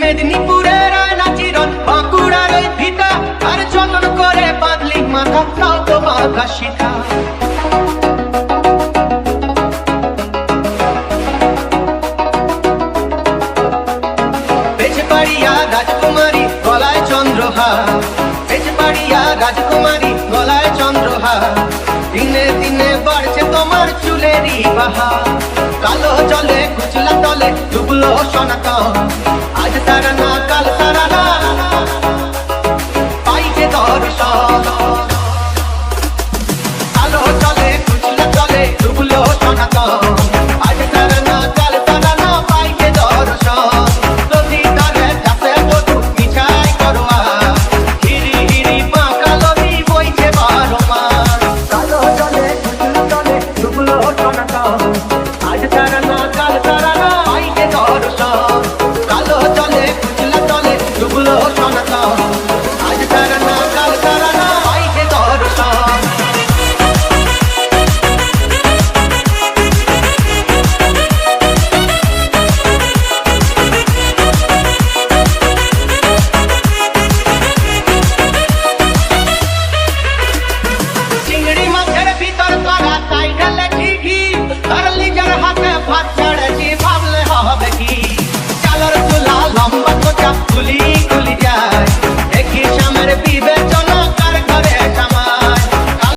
মেদিনীপুরের আয়না বাঁকুড়ার ওই ভিটা। আর করে বাঁধলি মাথা, তাও তো মাথা রাজকুমারী গলায় চন্দ্রহা বেজবাড়িয়া রাজকুমারী গলায় চন্দ্রহা দিনে দিনে বাড়ছে তোমার চুলেরই বাহা কালো জলে